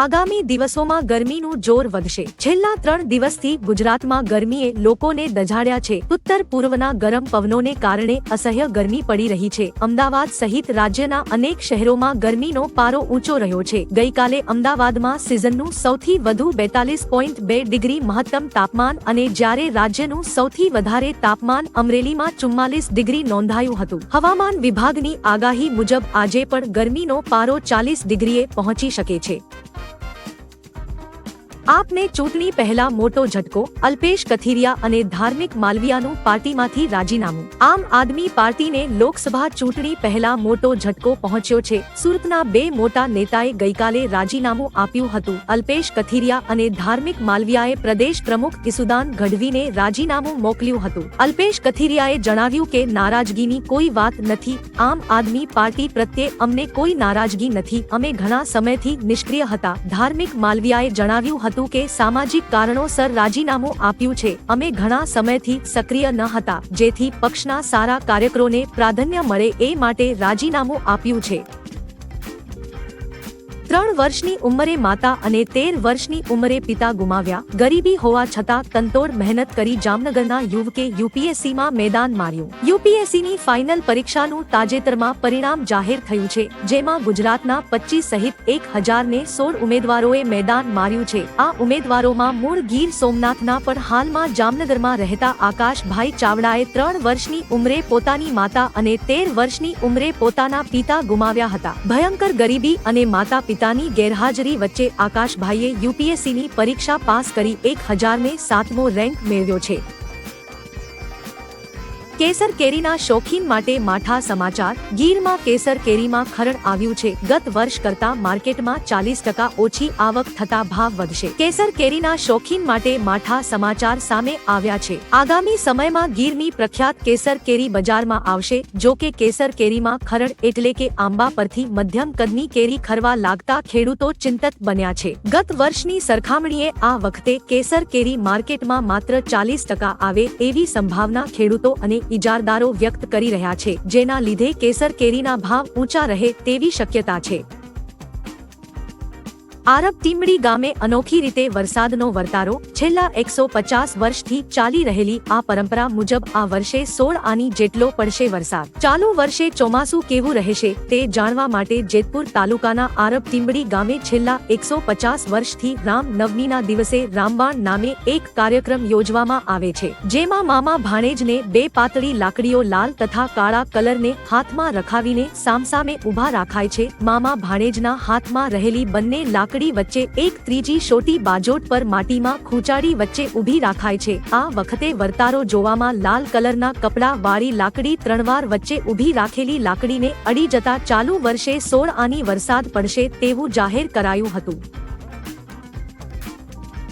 આગામી દિવસોમાં ગરમીનું જોર વધશે. છેલ્લા ત્રણ દિવસથી ગુજરાતમાં ગરમીએ લોકોને દઝાડ્યા છે. ઉત્તર પૂર્વના ગરમ પવનોને કારણે અસહ્ય ગરમી પડી રહી છે. અમદાવાદ સહિત રાજ્યના અનેક શહેરોમાં ગરમીનો પારો ઊંચો રહ્યો છે. ગઈકાલે અમદાવાદમાં સિઝનનું સૌથી વધુ બેતાલીસ પોઈન્ટ બે ડિગ્રી મહત્તમ તાપમાન અને જ્યારે રાજ્યનું સૌથી વધારે તાપમાન અમરેલીમાં ચુમ્માલીસ ડિગ્રી નોંધાયું હતું. હવામાન વિભાગની આગાહી મુજબ આજે પણ ગરમીનો પારો ચાલીસ ડિગ્રીએ પહોંચી શકે છે. આપને ચૂંટણી પહેલા મોટો ઝટકો, અલ્પેશ કથિરિયા અને ધાર્મિક માલવિયાનું પાર્ટીમાંથી રાજીનામું. આમ આદમી પાર્ટીને લોકસભા ચૂંટણી પહેલા મોટો ઝટકો પહોંચ્યો છે. સુરતના બે મોટા નેતાએ ગઈકાલે રાજીનામું આપ્યું હતું. અલ્પેશ કથિરિયા અને ધાર્મિક માલવિયાએ પ્રદેશ પ્રમુખ ઈસુદાન ગઢવીને રાજીનામું મોકલ્યું હતું. અલ્પેશ કથિરિયાએ જણાવ્યું કે નારાજગીની કોઈ વાત નથી. આમ આદમી પાર્ટી પ્રત્યે અમને કોઈ નારાજગી નથી. અમે ઘણા સમયથી નિષ્ક્રિય હતા. ધાર્મિક માલવિયાએ જણાવ્યું હતું કે સામાજિક કારણોસર રાજીનામું આપ્યું છે. અમે ઘણા સમયથી સક્રિય ન હતા, જેથી પક્ષના સારા કાર્યકરોને પ્રાધાન્ય મળે એ માટે રાજીનામું આપ્યું છે. ત્રણ વર્ષની ઉંમરે માતા અને તેર વર્ષની ઉંમરે પિતા ગુમાવ્યા. ગરીબી હોવા છતાં તંતોડ મહેનત કરી જામનગરના યુવકે યુપીએસસીમાં મેદાન માર્યું. યુપીએસસીની ફાઇનલ પરીક્ષાનું તાજેતરમાં પરિણામ જાહેર થયું છે, જેમાં ગુજરાતના પચીસ સહિત એક હજાર ને સોળ ઉમેદવારોએ મેદાન માર્યું છે. આ ઉમેદવારોમાં મૂળ ગીર સોમનાથના પણ હાલમાં જામનગરમાં રહેતા આકાશભાઈ ચાવડાએ ત્રણ વર્ષની ઉંમરે પોતાની માતા અને તેર વર્ષની ઉંમરે પોતાના પિતા ગુમાવ્યા હતા. ભયંકર ગરીબી અને માતા પિતાની ગેરહાજરી વચ્ચે આકાશભાઈએ યુપીએસસીની પરીક્ષા પાસ કરી એક હજારને સાતમો રેન્ક મેળવ્યો છે. કેસર કેરીના શોખીન માટે માઠા સમાચાર. ગીરમાં કેસર કેરીમાં ખરણ આવ્યું છે. ગત વર્ષ કરતા માર્કેટમાં ચાલીસ ટકા ઓછી આવક થતા ભાવ વધશે. કેસર કેરીના શોખીન માટે માઠા સમાચાર સામે આવ્યા છે. આગામી સમયમાં ગીરની પ્રખ્યાત કેસર કેરી બજારમાં આવશે. જો કે કેસર કેરીમાં ખરણ એટલે કે આંબા પરથી મધ્યમ કદની કેરી ખરવા લાગતા ખેડૂતો ચિંતિત બન્યા છે. ગત વર્ષની સરખામણીએ આ વખતે કેસર કેરી માર્કેટમાં માત્ર ચાલીસ ટકા આવે એવી સંભાવના ખેડૂતો અને ઇજારદારો વ્યક્ત કરી રહ્યા છે, જેના લીધે કેસર કેરીના ભાવ ઊંચા રહે તેવી શક્યતા છે. આરબ ટીમડી ગામે અનોખી રીતે વરસાદનો વર્તારો છેલ્લા એકસો પચાસ વર્ષથી ચાલી રહેલી આ પરંપરા મુજબ આ વર્ષે સોળ આની જેટલો પડશે વરસાદ. ચાલુ વર્ષે ચોમાસું કેવું રહેશે તે જાણવા માટે જેતપુર તાલુકાના આરબ ટીમડી ગામે છેલ્લા એકસો પચાસ વર્ષથી રામ નવમીના દિવસે રામબાણ નામે એક કાર્યક્રમ યોજવામાં આવે છે, જેમાં મામા ભાણેજને બે પાતળી લાકડીઓ લાલ તથા કાળા કલરને હાથમાં રખાવીને સામસામે ઊભા રાખાય છે. મામા ભાણેજના હાથમાં રહેલી બંને લાકડી વચ્ચે એક ત્રીજી શોટી બાજોટ પર માટીમાં ખૂંચાડી વચ્ચે ઊભી રાખાય છે. આ વખતે વર્તારો જોવામાં લાલ કલરના કપડા વાળી લાકડી ત્રણવાર વચ્ચે ઊભી રાખેલી લાકડીને અડી જતા ચાલુ વર્ષે સોળ આની વરસાદ પડશે તેવું જાહેર કરાયું હતું.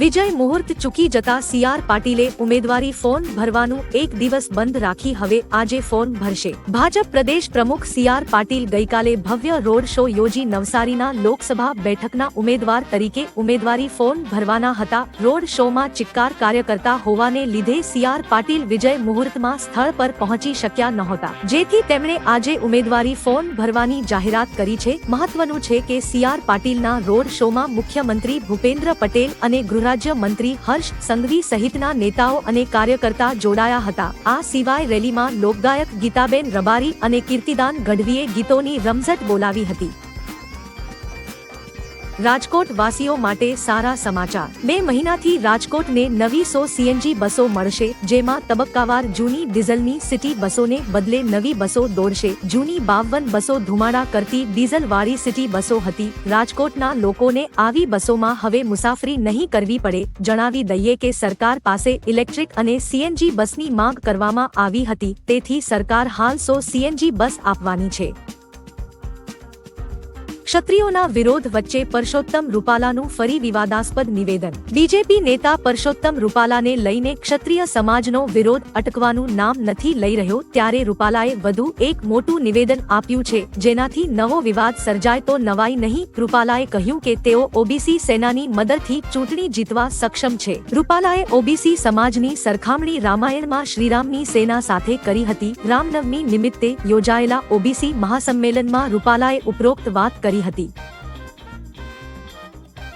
વિજય મુહૂર્ત ચૂકી જતા સીઆર પાટીલે ઉમેદવારી ફોર્મ ભરવાનું એક દિવસ બંધ રાખી હવે આજે ફોર્મ ભરશે. ભાજપ પ્રદેશ પ્રમુખ સીઆર પાટીલ ગઈકાલે ભવ્ય રોડ શો યોજી નવસારીના લોકસભા બેઠકના ઉમેદવાર તરીકે ઉમેદવારી ફોર્મ ભરવાના હતા. રોડ શોમાં ચિક્કાર કાર્યકર્તા હોવાને લીધે સીઆર પાટીલ વિજય મુહૂર્તમાં સ્થળ પર પહોંચી શક્યા નહોતા. જેથી તેમણે આજે ઉમેદવારી ફોર્મ ભરવાની જાહેરાત કરી છે. મહત્વનું છે કે સીઆર પાટીલના રોડ શોમાં મુખ્યમંત્રી ભૂપેન્દ્ર પટેલ અને ગૃહ ગૃહરાજ્ય મંત્રી હર્ષ સંઘવી સહિતના નેતાઓ અને કાર્યકર્તા જોડાયા હતા. આ સિવાય રેલીમાં લોકગાયક ગીતાબેન રબારી અને કીર્તિદાન ગઢવીએ ગીતોની રમઝટ બોલાવી હતી. રાજકોટ વાસીઓ માટે સારા સમાચાર. બે મહિનાથી રાજકોટને નવી સો સીએનજી બસો મળશે, જેમાં તબક્કાવાર જૂની ડીઝલની સિટી બસોને બદલે નવી બસો દોડશે. જૂની બાવન બસો ધુમાડા કરતી ડીઝલ વાળી સિટી બસો હતી. રાજકોટના લોકોને આવી બસોમાં હવે મુસાફરી નહીં કરવી પડે. જણાવી દઈએ કે સરકાર પાસે ઇલેક્ટ્રિક અને સીએનજી બસની માંગ કરવામાં આવી હતી. તેથી સરકાર હાલ સો સીએનજી બસ આપવાની છે. ક્ષત્રિયોના વિરોધ વચ્ચે પરસોત્તમ રૂપાલાનું ફરી વિવાદાસ્પદ નિવેદન. બીજેપી નેતા પરસોત્તમ રૂપાલાને લઈને ક્ષત્રિય સમાજનો વિરોધ અટકવાનું નામ નથી લઈ રહ્યો ત્યારે રૂપાલાએ વધુ એક મોટું નિવેદન આપ્યું છે, જેનાથી નવો વિવાદ સર્જાય તો નવાઈ નહીં. રૂપાલાએ કહ્યું કે તેઓ ઓબીસી સેનાની મદદથી ચૂંટણી જીતવા સક્ષમ છે. રૂપાલાએ ઓબીસી સમાજની સરખામણી રામાયણમાં શ્રીરામની સેના સાથે કરી હતી. રામનવમી નિમિત્તે યોજાયેલા ઓબીસી મહાસંમેલનમાં રૂપાલાએ ઉપરોક્ત વાત કરી હતી.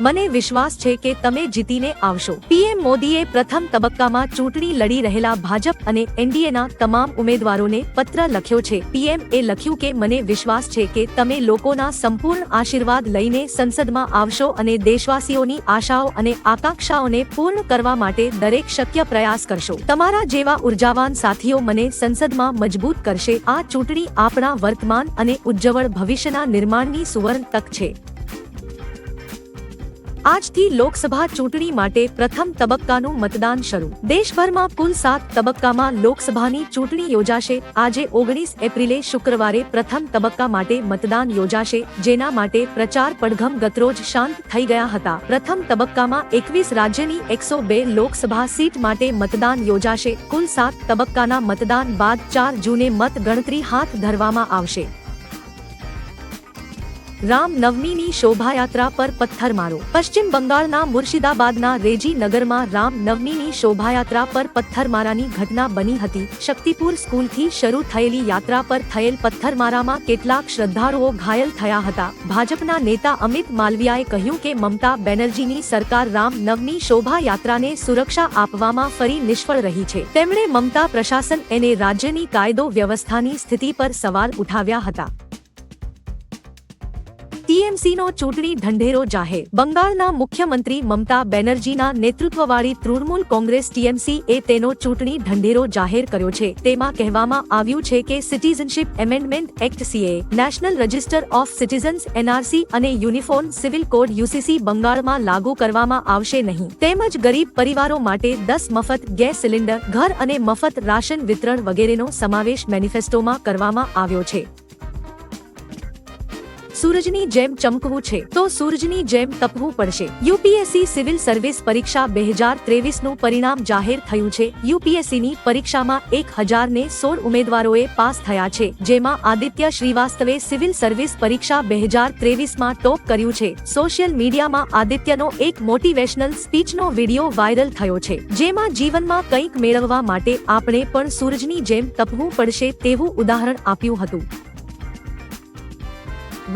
મને વિશ્વાસ છે કે તમે જીતીને આવશો. પીએમ મોદીએ પ્રથમ તબક્કામાં ચૂંટણી લડી રહેલા ભાજપ અને એનડીએના તમામ ઉમેદવારોને પત્ર લખ્યો છે. પીએમ એ લખ્યું કે, મને વિશ્વાસ છે કે તમે લોકોના સંપૂર્ણ આશીર્વાદ લઈને સંસદમાં આવશો અને દેશવાસીઓની આશાઓ અને આકાંક્ષાઓને પૂર્ણ કરવા માટે દરેક શક્ય પ્રયાસ કરશો. તમારા જેવા ઉર્જાવાન સાથીઓ મને સંસદમાં મજબૂત કરશે. આ ચૂંટણી આપણા વર્તમાન અને ઉજ્જવળ ભવિષ્યના નિર્માણની સુવર્ણ તક છે. આજથી લોકસભા ચૂંટણી માટે પ્રથમ તબક્કાનું મતદાન શરૂ. દેશભરમાં કુલ સાત તબક્કામાં લોકસભાની ચૂંટણી યોજાશે. આજે ઓગણીસ એપ્રિલે શુક્રવારે પ્રથમ તબક્કા માટે મતદાન યોજાશે, જેના માટે પ્રચાર પડઘમ ગતરોજ શાંત થઈ ગયા હતા. પ્રથમ તબક્કામાં એકવીસ રાજ્યની એકસો બે લોકસભા સીટ માટે મતદાન યોજાશે. કુલ સાત તબક્કાના મતદાન બાદ ચાર જૂને મત ગણતરી હાથ ધરવામાં આવશે. રામ નવમીની શોભાયાત્રા પર પથ્થરમારો પશ્ચિમ બંગાળના મુર્શિદાબાદના રેજી નગરમાં રામ નવમીની શોભાયાત્રા પર પથ્થરમારાની ઘટના બની હતી. શક્તિપુર સ્કૂલથી શરૂ થયેલી યાત્રા પર થયેલ પથ્થરમારામાં કેટલાક શ્રદ્ધાળુઓ ઘાયલ થયા હતા. ભાજપના નેતા અમિત માલવિયાએ કહ્યું કે મમતા બેનર્જીની સરકાર રામ નવમી શોભાયાત્રાને સુરક્ષા આપવામાં ફરી નિષ્ફળ રહી છે. તેમણે મમતા પ્રશાસન અને રાજ્યની કાયદો વ્યવસ્થાની સ્થિતિ પર સવાલ ઉઠાવ્યા હતા. ટીએમસીનો ચૂંટણી ઢંઢેરો જાહેર. બંગાળના મુખ્યમંત્રી મમતા બેનર્જીના નેતૃત્વવાળી તૃણમૂલ કોંગ્રેસ ટીએમસી એ તેનો ચૂંટણી ઢંઢેરો જાહેર કર્યો છે. તેમાં કહેવામાં આવ્યું છે કે citizenship amendment act CAA, national register of citizens NRC અને યુનિફોર્મ સિવિલ કોડ યુસીસી બંગાળમાં લાગુ કરવામાં આવશે નહીં. તેમજ ગરીબ પરિવારો માટે દસ મફત ગેસ સિલિન્ડર, ઘર અને મફત રાશન વિતરણ વગેરેનો સમાવેશ મેનિફેસ્ટોમાં કરવામાં આવ્યો છે. સૂરજની જેમ ચમકવું છે, તો સૂરજની જેમ તપવું પડશે. યુપીએસસી સિવિલ સર્વિસ પરીક્ષા બે હજાર ત્રેવીસનું પરિણામ જાહેર થયું છે. યુપીએસસીની પરીક્ષામાં એક હજાર ને સોળ ઉમેદવારોએ પાસ થયા છે, જેમાં આદિત્ય શ્રીવાસ્તવે સિવિલ સર્વિસ પરીક્ષા બે હજાર ત્રેવીસમાં ટોપ કર્યું છે. સોશિયલ મીડિયામાં આદિત્યનો એક મોટિવેશનલ સ્પીચનો વીડિયો વાયરલ થયો છે, જેમાં જીવનમાં કંઈક મેળવવા માટે આપણે પણ સૂરજની જેમ તપવું પડશે તેવું ઉદાહરણ આપ્યું હતું.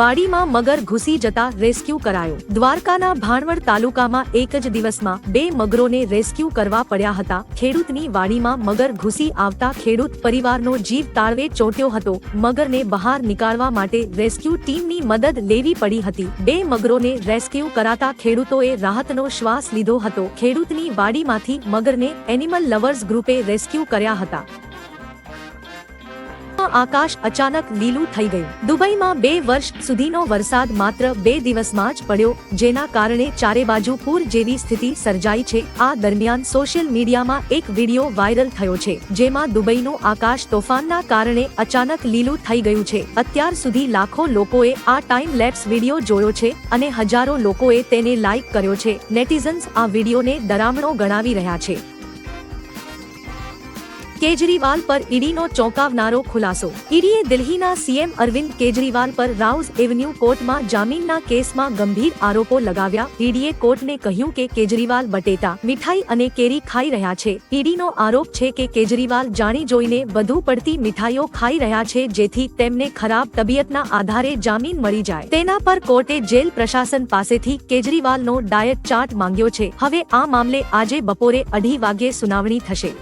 વાડીમાં મગર ઘૂસી જતા રેસ્ક્યુ કરાયો. દ્વારકાના ભાણવડ તાલુકામાં એક જ દિવસમાં બે મગરોને રેસ્ક્યુ કરવા પડ્યા હતા. ખેડૂતની વાડીમાં મગર ઘૂસી આવતા ખેડૂત પરિવારનો જીવ તાળવે ચોટ્યો હતો. મગરને બહાર નીકાળવા માટે રેસ્ક્યુ ટીમની મદદ લેવી પડી હતી. બે મગરોને રેસ્ક્યુ કરાતા ખેડૂતોએ રાહતનો શ્વાસ લીધો હતો. ખેડૂતની વાડીમાંથી મગરને એનિમલ લવર્સ ગ્રુપે રેસ્ક્યુ કર્યા હતા. આકાશ અચાનક લીલું થઈ ગયું. દુબઈમાં બે વર્ષ સુધીનો વરસાદ માત્ર બે દિવસમાં જ પડ્યો, જેના કારણે ચારે બાજુ પૂર જેવી સ્થિતિ સર્જાઈ છે. આ દરમિયાન સોશિયલ મીડિયામાં એક વીડિયો વાયરલ થયો છે, જેમાં દુબઈનું આકાશ તોફાનના કારણે અચાનક લીલું થઈ ગયું છે. અત્યાર સુધી લાખો લોકોએ આ ટાઈમ લેપ્સ વીડિયો જોયો છે અને હજારો લોકોએ તેને લાઈક કર્યો છે. નેટિઝન્સ આ વિડીયોને ડરામણો ગણાવી રહ્યા છે. કેજરીવાલ પર ઈડીનો ચોંકાવનારો ખુલાસો. ઈડીએ દિલ્હીના સીએમ અરવિંદ કેજરીવાલ પર રાઉઝ એવન્યુ કોર્ટમાં જામીનના કેસમાં ગંભીર આરોપો લગાવ્યા. ઈડીએ કોર્ટને કહ્યું કે કેજરીવાલ બટેટા, મીઠાઈ અને કેરી ખાઈ રહ્યા છે. ઈડીનો આરોપ છે કે કેજરીવાલ જાણી જોઈને વધુ પડતી મીઠાઈઓ ખાઈ રહ્યા છે જેથી તેમને ખરાબ તબિયતના આધારે જામીન મળી જાય. તેના પર કોર્ટે જેલ પ્રશાસન પાસેથી કેજરીવાલનો ડાયટ ચાર્ટ માંગ્યો છે. હવે આ મામલે આજે બપોરે અઢી વાગ્યે સુનાવણી થશે.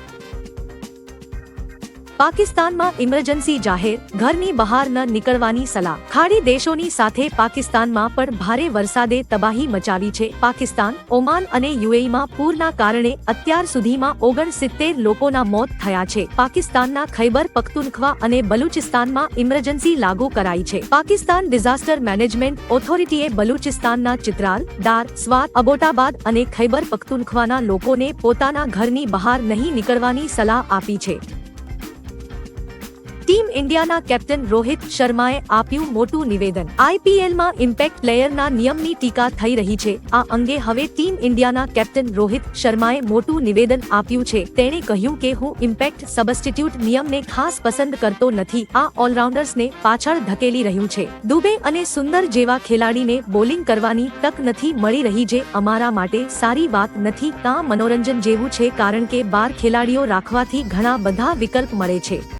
પાકિસ્તાનમાં ઇમરજન્સી જાહેર, ઘરની બહાર ન નીકળવાની સલાહ. ખાડી દેશોની સાથે પાકિસ્તાનમાં પણ ભારે વરસાદે તબાહી મચાવી છે. પાકિસ્તાન, ઓમાન અને યુએઈમાં પૂરના કારણે અત્યાર સુધીમાં ઓગણસિત્તેર લોકોના મોત થયા છે. પાકિસ્તાનના ખૈબર, પખ્તુનખ્વા અને બલુચિસ્તાનમાં ઇમરજન્સી લાગુ કરાઈ છે. પાકિસ્તાન ડિઝાસ્ટર મેનેજમેન્ટ ઓથોરિટીએ બલુચિસ્તાનના ચિત્રાલ, ડાર સ્વાત અબોટાબાદ અને ખૈબર, પખ્તુનખ્વાના લોકોને પોતાના ઘરની બહાર નહીં નીકળવાની સલાહ આપી છે. ટીમ ઇન્ડિયાના કેપ્ટન રોહિત શર્માએ આપ્યું મોટું નિવેદન. આઈપીએલમાં ઇમ્પેક્ટ પ્લેયરના નિયમની ટીકા થઈ રહી છે. આ અંગે હવે ટીમ ઇન્ડિયાના કેપ્ટન રોહિત શર્માએ મોટું નિવેદન આપ્યું છે. તેણે કહ્યું કે હું ઇમ્પેક્ટ સબસ્ટિટ્યુટ નિયમને ખાસ પસંદ કરતો નથી. આ ઓલરાઉન્ડર્સને પાછળ ધકેલી રહ્યું છે. દુબે અને સુંદર જેવા ખેલાડીને બોલિંગ કરવાની તક નથી મળી રહી જે અમારા માટે સારી વાત નથી. કાં મનોરંજન જેવું છે કારણ કે બાર ખેલાડીઓ રાખવાથી ઘણા બધા વિકલ્પ મળે છે.